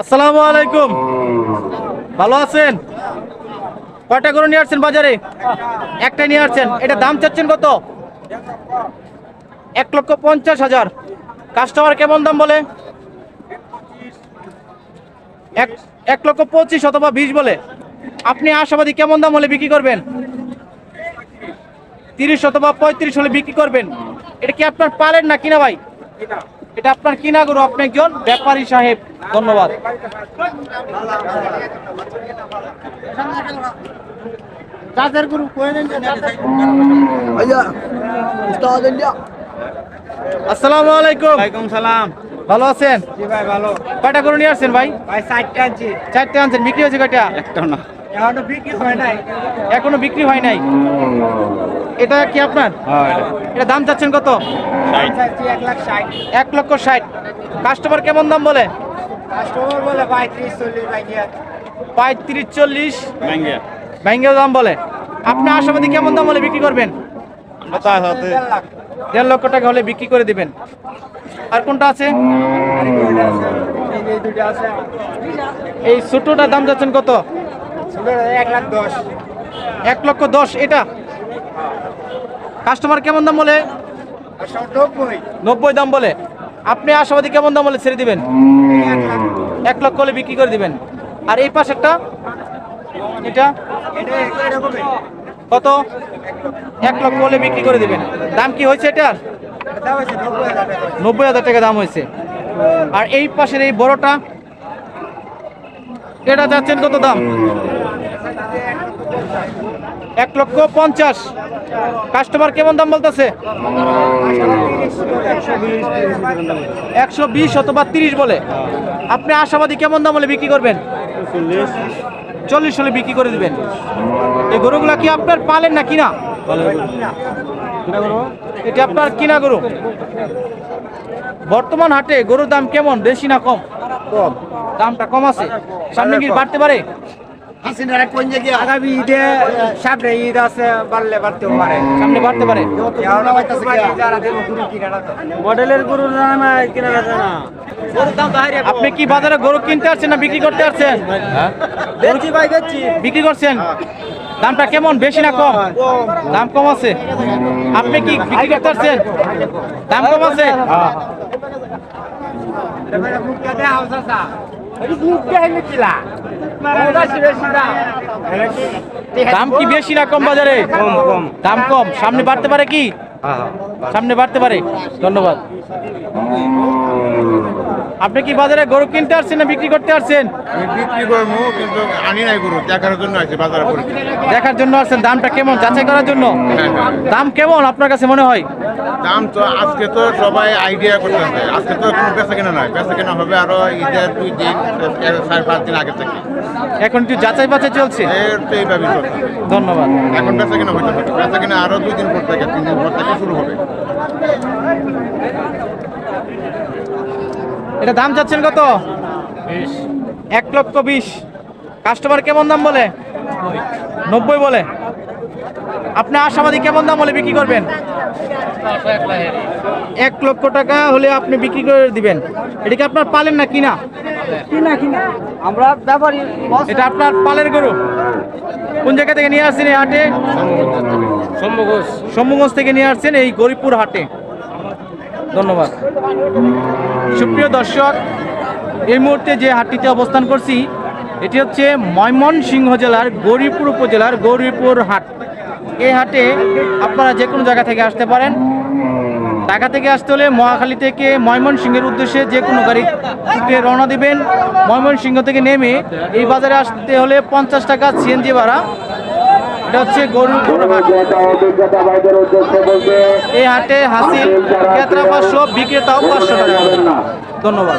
আসসালামু আলাইকুম। ভালো আছেন? কয়টা গরু নিয়ে আসছেন বাজারে? একটা নিয়ে আসছেন। এটা দাম চাচ্ছেন কত? এক লক্ষ পঞ্চাশ হাজার। কাস্টমার কেমন দাম বলে? এক এক লক্ষ পঁচিশ অথবা বিশ বলে। আপনি আশাবাদী কেমন দাম হলে বিক্রি করবেন? তিরিশ অথবা পঁয়ত্রিশ হলে বিক্রি করবেন। এটা কি আপনার পালেন না কিনা ভাই? এটা আপনার কিনা গরু? আপনি একজন ব্যাপারী সাহেব। ধন্যবাদ। গরু আসসালামু আলাইকুম। ওয়ালাইকুম সালাম। ভালো আছেন? জি ভাই ভালো। কয়টা গরু নিয়ে আসছেন ভাই? ভাই চারটে আনছি। চারটে আনছেন। বিক্রি হয়েছে কয়টা? একটা না। এখনও বিক্রি হয় নাই। এখনও বিক্রি হয় নাই? এটা কি আপনার? এটা। দাম চাচ্ছেন কত? এক লাখ ষাট। এক লক্ষ ষাট। কাস্টমার কেমন দাম বলে? কাস্টমার বলে পঁয়ত্রিশ চল্লিশ ব্যাঙ্গের দাম বলে। আপনি আশাবাদী কেমন দাম হলে বিক্রি করবেন? দেড় লক্ষ টাকা হলে বিক্রি করে দিবেন। আর কোনটা আছে? এই দুটো ছোটটার দাম যাচ্ছেন কত? এক লাখ দশ। এক লক্ষ দশ। এটা? কাস্টমার কেমন দাম বলে? নব্বই দাম বলে। আপনি আশাবাদী কেমন দাম বলে ছেড়ে দিবেন? এক লক্ষ হলে বিক্রি করে দিবেন। আর এই পাশেরটা এটা? কত? এক লক্ষ হলে বিক্রি করে দিবেন। দাম কি হয়েছে এটার? নব্বই হাজার টাকা দাম হয়েছে। আর এই পাশের এই বড়টা? এটা যাচ্ছেন কত দাম? এক লক্ষ পঞ্চাশ। কাস্টমার কেমন দাম বলতেছে? একশো বিশ অথবা তিরিশ বলে। আপনি আশাবাদী কেমন দাম বলে বিক্রি করবেন? চল্লিশ হলে বিক্রি করে দিবেন। এই গরুগুলা কি আপনার পালেন না কিনা? এটা আপনার কিনা গরু? বর্তমান হাটে গরুর দাম কেমন, বেশি না কম কম? দামটা কম আছে। সামনে কি বাড়তে পারে? আগামী ঈদে সামনে ঈদ আছে বাড়লে বাড়তেও পারে। সামনে বাড়তে পারে? মডেলের গরুর নাম কিনা যাচ্ছে আপনি কি বাজারে গরু কিনতে আসছেন না বিক্রি করতে আসছেন? দেখছি বিক্রি করছেন? দামটা কেমন বেশি না কম? দাম কম। আছে? আপনি কি বিক্রি করতে আসছেন? দাম কম আছে? দাম কি বেশি না কম বাজারে? কম কম। দাম কম। সামনে বাড়তে পারে কি? সামনে বাড়তে পারে। ধন্যবাদ। আপনি কি বাজারে গরু কিনতে আসছেন না বিক্রি করতে আসছেন? আমি বিক্রি করব কিন্তু আনি নাই গরু দেখার জন্য আছে বাজারে পড়ে দেখার জন্য আসছেন দামটা কেমন যাচাই করার জন্য? হ্যাঁ, হ্যাঁ। দাম কেমন আপনার কাছে মনে হয়? দাম তো আজকে তো সবাই আইডিয়া করতেছে আজকে তো কোনো বেচা কেনা নয় বেচা কেনা হবে আরও ঈদের দুই দিন চার পাঁচ দিন আগে থেকে। এখন একটু যাচাই বাছাই চলছে? এর এইভাবেই চলছে। ধন্যবাদ। এখন বেচা কেনা হইতে হবে বেচা কেনা আরও দুই দিন পর থেকে তিন দিন পর থেকে শুরু হবে। এটা দাম চাচ্ছেন কত? এক লক্ষ বিশ। কাস্টমার কেমন দাম বলে? নব্বই বলে। আপনি আশাবাদী কেমন দাম হলে বিক্রি করবেন? এক লক্ষ টাকা হলে আপনি বিক্রি করে দিবেন। এটা কি আপনার পালেন না কিনা? কিনা কিনা। আমরা ব্যাপারী এটা আপনার পালের গরু। কোন জায়গা থেকে নিয়ে আসছেন এই হাটে? সম্মুগঞ্জ থেকে নিয়ে আসছেন এই গরিবপুর হাটে। ধন্যবাদ। সুপ্রিয় দর্শক, এই মুহূর্তে যে হাটটিতে অবস্থান করছি, এটি হচ্ছে ময়মনসিংহ জেলার গৌরীপুর উপজেলার গৌরীপুর হাট। এই হাটে আপনারা যে কোনো জায়গা থেকে আসতে পারেন। ঢাকা থেকে আসতে হলে মহাখালী থেকে ময়মনসিংহের উদ্দেশ্যে যে কোনো গাড়িতে রওনা দিবেন। ময়মনসিংহ থেকে নেমে এই বাজারে আসতে হলে পঞ্চাশ টাকা সিএনজি ভাড়া এটা হচ্ছে গরুর গরু হাট এই হাটে হাসিল ক্রেতা পাঁচশো বিক্রেতাও পাঁচশো টাকা। ধন্যবাদ।